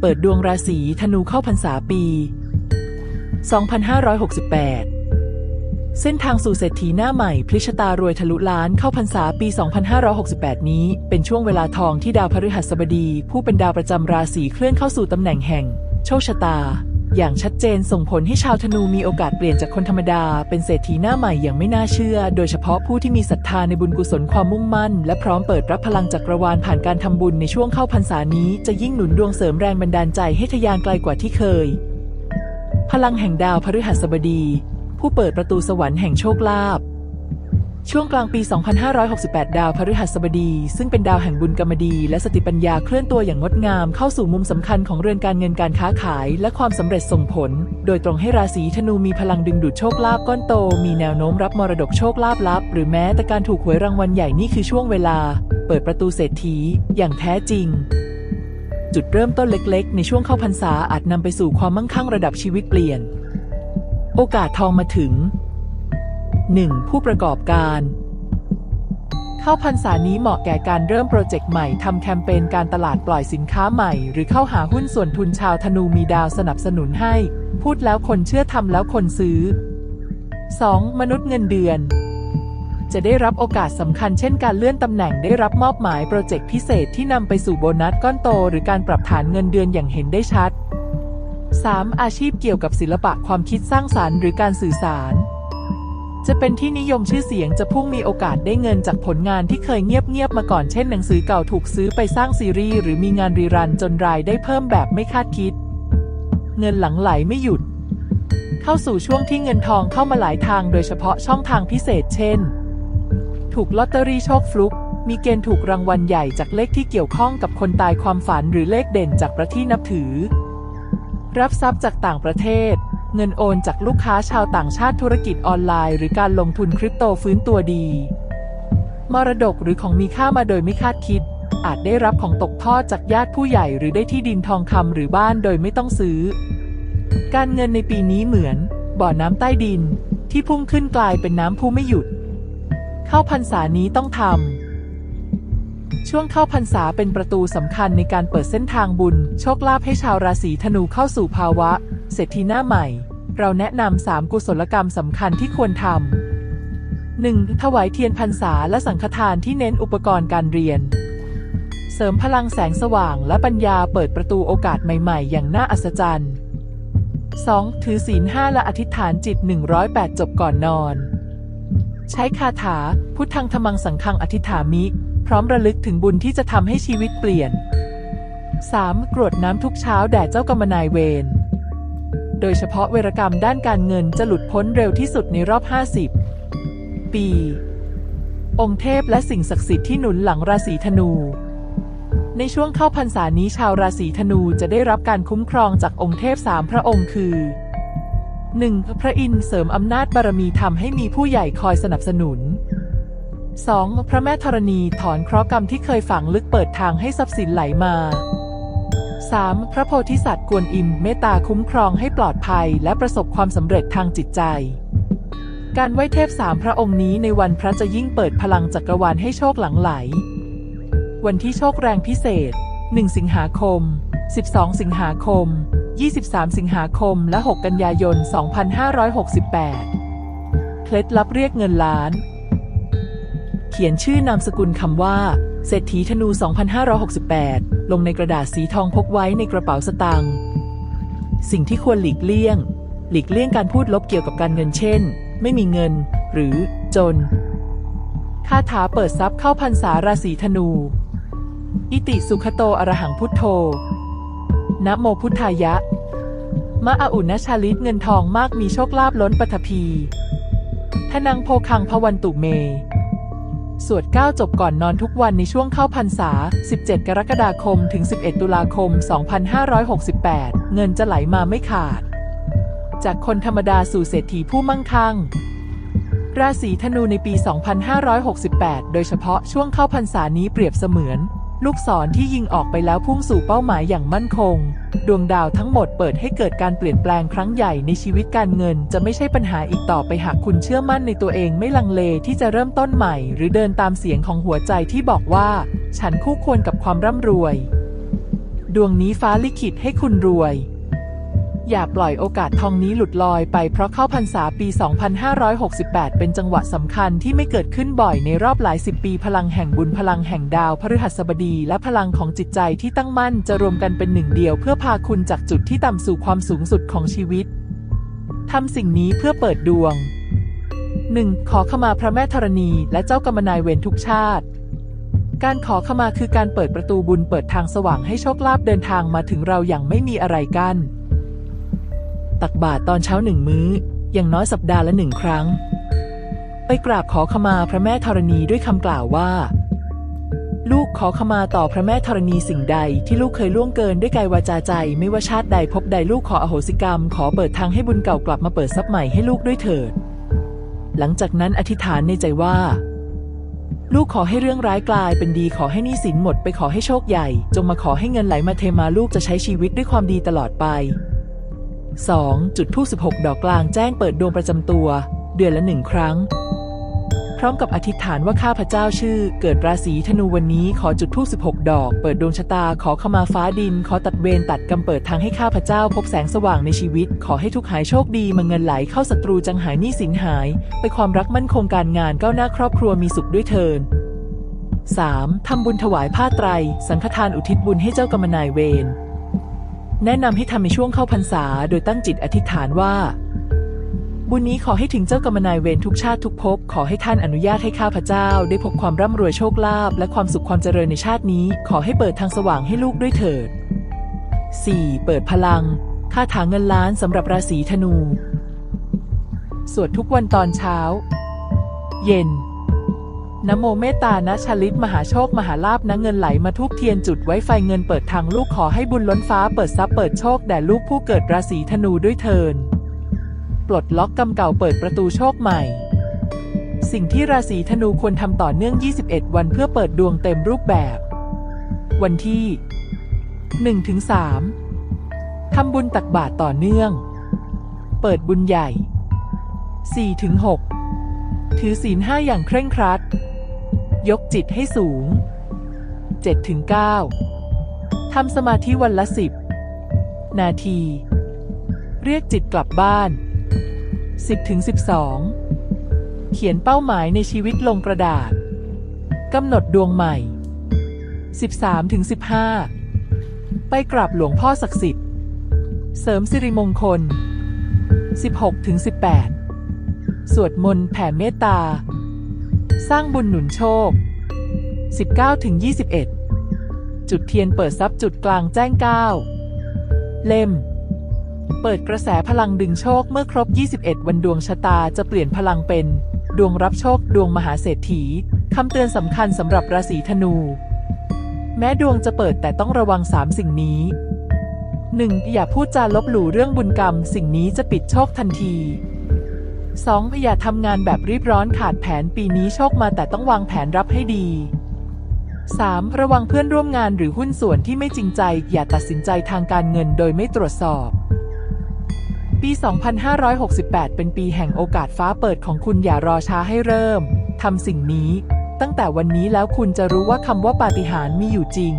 เปิดดวงราศีธนูเข้าพรรษาปี 2568 เส้นทางสู่เศรษฐีหน้าใหม่พลิชตารวยทะลุล้านเข้าพรรษาปี 2568 นี้ เป็นช่วงเวลาทองที่ดาวพฤหัสบดี ผู้เป็นดาวประจำราศีเคลื่อนเข้าสู่ตำแหน่งแห่ง โชคชะตา อย่างชัดเจนส่งผลให้ชาวธนูมีโอกาสเปลี่ยนจากคนธรรมดา เป็นเศรษฐีหน้าใหม่อย่างไม่น่าเชื่อ โดยเฉพาะผู้ที่มีศรัทธาในบุญกุศลความมุ่งมั่น และพร้อมเปิดรับพลังจักรวาลผ่านการทำบุญในช่วงเข้าพรรษานี้ จะยิ่งหนุนดวงเสริมแรงบันดาลใจให้ทะยานไกลกว่าที่เคย พลังแห่งดาวพฤหัสบดี ผู้เปิดประตูสวรรค์แห่งโชคลาภ ช่วงกลางปี 2568 ดาวพฤหัสบดี ซึ่งเป็นดาวแห่งบุญกรรมดี และสติปัญญาเคลื่อนตัวอย่างงดงามเข้าสู่มุมสำคัญของเรือนการเงินการค้าขาย และความสำเร็จส่งผล โดยตรงให้ราศีธนูมีพลังดึงดูดโชคลาภก้อนโต มีแนวโน้มรับมรดกโชคลาภลับ หรือแม้แต่การถูกหวยรางวัลใหญ่นี่คือช่วงเวลา เปิดประตูเศรษฐี อย่างแท้จริงจุดเริ่มต้นเล็กๆ ในช่วงเข้าพรรษาอาจนำไปสู่ความมั่งคั่งระดับชีวิตเปลี่ยน โอกาสทองมาถึง 1. ผู้ประกอบการ เข้าพรรษานี้เหมาะแก่การเริ่มโปรเจกต์ใหม่ทำแคมเปญการตลาดปล่อยสินค้าใหม่ หรือเข้าหาหุ้นส่วนทุนชาวธนูมีดาวสนับสนุนให้ พูดแล้วคนเชื่อทำแล้วคนซื้อ 2. มนุษย์เงินเดือนจะได้รับโอกาสสำคัญเช่นการเลื่อนตำแหน่งได้รับมอบหมายโปรเจกต์พิเศษที่นำไปสู่โบนัสก้อนโต หรือการปรับฐานเงินเดือนอย่างเห็นได้ชัด 3. อาชีพเกี่ยวกับศิลปะความคิดสร้างสารรค์หรือการสื่อสาร จะเป็นที่นิยมชื่อเสียงจะพุ่งมีโอกาสได้เงินจากผลงานที่เคยเงียบๆมาก่อนเช่นหนังสือเก่าถูกซื้อไปสร้างซีรีส์หรือมีงานรีรันจนรายได้เพิ่มแบบไม่คาดคิด เงินหลังไหลไม่หยุด เข้าสู่ช่วงที่เงินทองเข้ามาหลายทางโดยเฉพาะช่องทางพิเศษเช่น ถูกลอตเตอรี่โชคฟลุกมีเกณฑ์ถูกรางวัลใหญ่จากเลขที่เกี่ยวข้องกับคนตายความฝันหรือเลขเด่นจากประที่นับถือ รับทรัพย์จากต่างประเทศ เงินโอนจากลูกค้าชาวต่างชาติธุรกิจออนไลน์ หรือการลงทุนคริปโตฟื้นตัวดี มรดกหรือของมีค่ามาโดยไม่คาดคิด อาจได้รับของตกทอดจากญาติผู้ใหญ่หรือได้ที่ดินทองคำหรือบ้านโดยไม่ต้องซื้อ การเงินในปีนี้เหมือน บ่อน้ำใต้ดิน ที่พุ่งขึ้นกลายเป็นน้ำพุไม่หยุด เข้าพรรษานี้ต้องทำช่วงเข้าพรรษาเป็นประตูสำคัญในการเปิดเส้นทางบุญ โชคลาภให้ชาวราศีธนูเข้าสู่ภาวะ เศรษฐีหน้าใหม่ เราแนะนำสามกุศลกรรมสำคัญที่ควรทำ 1. ถวายเทียนพรรษาและสังฆทานที่เน้นอุปกรณ์การเรียน เสริมพลังแสงสว่างและปัญญาเปิดประตูโอกาสใหม่ๆ อย่างน่าอัศจรรย์ 2. ถือศีลห้าและอธิษฐานจิต 108 จบก่อนนอน ใช้คาถา พุทธังธรรมังสังฆังอธิษฐามิ พร้อมระลึกถึงบุญที่จะทำให้ชีวิตเปลี่ยน 3. กรวดน้ำทุกเช้าแด่เจ้ากรรมนายเวร โดยเฉพาะเวรกรรมด้านการเงินจะหลุดพ้นเร็วที่สุดในรอบ 50 ปี องค์เทพและสิ่งศักดิ์สิทธิ์ที่หนุนหลังราศีธนู ในช่วงเข้าพรรษานี้ชาวราศีธนูจะได้รับการคุ้มครองจากองค์เทพสามพระองค์คือ 1. พระอินทร์เสริมอำนาจบารมีทำให้มีผู้ใหญ่คอยสนับสนุน 2. พระแม่ธรณีถอนเคราะห์กรรมที่เคยฝังลึกเปิดทางให้ทรัพย์สินไหลมา 3. พระโพธิสัตว์กวนอิมเมตตาคุ้มครองให้ปลอดภัย และประสบความสำเร็จทางจิตใจ การไหว้เทพสามพระองค์นี้ในวันพระจะยิ่งเปิดพลังจักรวาลให้โชคหลังไหล วันที่โชคแรงพิเศษ 1 สิงหาคม 12 สิงหาคม 23 สิงหาคม และ 6 กันยายน 2568 เคล็ดลับเรียกเงินล้าน เขียนชื่อนามสกุลคำว่า เศรษฐีธนู 2568 ลงในกระดาษสีทองพกไว้ในกระเป๋าสตางค์ สิ่งที่ควรหลีกเลี่ยง หลีกเลี่ยงการพูดลบเกี่ยวกับการเงินเช่น ไม่มีเงิน หรือจน คาถาเปิดทรัพย์เข้าพรรษาราศีธนู อิติสุขโตอรหังพุทโธ นะโมพุทธายะ มะอาอุณชาลิตเงินทองมากมีโชคลาภล้นปฐพีทนังโพคังพวันตุเม สวด 9 จบก่อนนอนทุกวันในช่วงเข้าพรรษา 17 กรกฎาคม ถึง 11 ตุลาคม 2568 เงินจะไหลมาไม่ขาด จากคนธรรมดาสู่เศรษฐีผู้มั่งคั่ง ราศีธนูในปี 2568 โดยเฉพาะช่วงเข้าพรรษานี้เปรียบเสมือน ลูกศรที่ยิงออกไปแล้วพุ่งสู่เป้าหมายอย่างมั่นคง ดวงดาวทั้งหมดเปิดให้เกิดการเปลี่ยนแปลงครั้งใหญ่ในชีวิตการเงิน จะไม่ใช่ปัญหาอีกต่อไปหากคุณเชื่อมั่นในตัวเองไม่ลังเลที่จะเริ่มต้นใหม่ หรือเดินตามเสียงของหัวใจที่บอกว่า ฉันคู่ควรกับความร่ำรวย ดวงนี้ฟ้าลิขิตให้คุณรวย อย่าปล่อยโอกาสทองนี้หลุดลอยไปเพราะเข้าพรรษาปี 2568 เป็นจังหวะสำคัญที่ไม่เกิดขึ้นบ่อยในรอบหลายสิบปีพลังแห่งบุญพลังแห่งดาวพฤหัสบดีและพลังของจิตใจที่ตั้งมั่นจะรวมกันเป็นหนึ่งเดียว เพื่อพาคุณจากจุดที่ต่ำสู่ความสูงสุดของชีวิตทำสิ่งนี้เพื่อเปิดดวง 1. ขอขมาพระแม่ธรณี และเจ้ากรรมนายเวรทุกชาติ การขอขมาคือการเปิดประตูบุญเปิดทางสว่างให้โชคลาภเดินทางมาถึงเราอย่างไม่มีอะไรกัน้น ตักบาตรตอนเช้าหนึ่งมื้อ อย่างน้อยสัปดาห์ละหนึ่งครั้ง ไปกราบขอขมาพระแม่ธรณีด้วยคำกล่าวว่า ลูกขอขมาต่อพระแม่ธรณีสิ่งใดที่ลูกเคยล่วงเกินด้วยกายวาจาใจ ไม่ว่าชาติใดพบใดลูกขออโหสิกรรม ขอเปิดทางให้บุญเก่ากลับมาเปิดทรัพย์ใหม่ให้ลูกด้วยเถิด หลังจากนั้นอธิษฐานในใจว่าลูกขอให้เรื่องร้ายกลายเป็นดีขอให้นี้สินหมดไปขอให้โชคใหญ่ จงมาขอให้เงินไหลมาเทมาลูกจะใช้ชีวิตด้วยความดีตลอดไป 2. จุดทูบ16 ดอกกลางแจ้งเปิดดวงประจำตัว เดือนละหนึ่งครั้ง พร้อมกับอธิษฐานว่าข้าพเจ้าชื่อ เกิดราศีธนูวันนี้ขอจุดทูบ16 ดอก เปิดดวงชะตาขอขมาฟ้าดิน ขอตัดเวรตัดกรรมเปิดทางให้ข้าพเจ้า พบแสงสว่างในชีวิต ขอให้ทุกหายโชคดีมาเงินไหลเข้าศัตรูจังหายหนี้สินหาย ไปความรักมั่นคงการงานก้าวหน้าครอบครัวมีสุขด้วยเทิน 3. ทำบุญถวายผ้าไตร สังฆทานอุทิศบุญให้เจ้ากรรมนายเวร แนะนำให้ทำในช่วงเข้าพรรษา โดยตั้งจิตอธิษฐานว่า บุญนี้ขอให้ถึงเจ้ากรรมนายเวรทุกชาติทุกภพขอให้ท่านอนุญาตให้ข้าพเจ้า ได้พบความร่ำรวยโชคลาภและความสุขความเจริญในชาตินี้ ขอให้เปิดทางสว่างให้ลูกด้วยเถิด 4. เปิดพลังคาถาเงินล้านสำหรับราศีธนู สวดทุกวันตอนเช้า เย็น นะโมเมตตานะชลิตมหาโชคมหาลาภนะเงินไหลมาทุกเทียนจุดไว้ไฟเงินเปิดทางลูกขอให้บุญล้นฟ้าเปิดทรัพย์เปิดโชคแด่ลูกผู้เกิดราศีธนูด้วยเทินปลดล็อกกรรมเก่าเปิดประตูโชคใหม่ สิ่งที่ราศีธนูควรทำต่อเนื่อง 21 วันเพื่อเปิดดวงเต็มรูปแบบ วันที่ 1-3ทำบุญตักบาตรต่อเนื่อง เปิดบุญใหญ่ 4-6ถือศีลห้าอย่างเคร่งครัด ยกจิตให้สูง 7-9 ทำสมาธิวันละ 10 นาที เรียกจิตกลับบ้าน 10-12 เขียนเป้าหมายในชีวิตลงกระดาษ กำหนดดวงใหม่ 13-15 ไปกราบหลวงพ่อศักดิ์สิทธิ์ เสริมสิริมงคล 16-18 สวดมนต์แผ่เมตตา สร้างบุญหนุนโชค 19-21 จุดเทียนเปิดทรัพย์จุดกลางแจ้ง 9 เล่ม เปิดกระแสพลังดึงโชคเมื่อครบ 21 วันดวงชะตาจะเปลี่ยนพลังเป็น ดวงรับโชคดวงมหาเศรษฐีคำเตือนสำคัญสำหรับราศีธนู แม้ดวงจะเปิดแต่ต้องระวัง 3 สิ่งนี้ 1. อย่าพูดจาลบหลู่เรื่องบุญกรรม สิ่งนี้จะปิดโชคทันที 2. อย่าทำงานแบบรีบร้อนขาดแผนปีนี้โชคมาแต่ต้องวางแผนรับให้ดี 3. ระวังเพื่อนร่วมงานหรือหุ้นส่วนที่ไม่จริงใจ อย่าตัดสินใจทางการเงินโดยไม่ตรวจสอบ ปี 2568 เป็นปีแห่งโอกาสฟ้าเปิดของคุณอย่ารอช้าให้เริ่มทำสิ่งนี้ ตั้งแต่วันนี้แล้วคุณจะรู้ว่าคำว่าปาฏิหาริย์มีอยู่จริง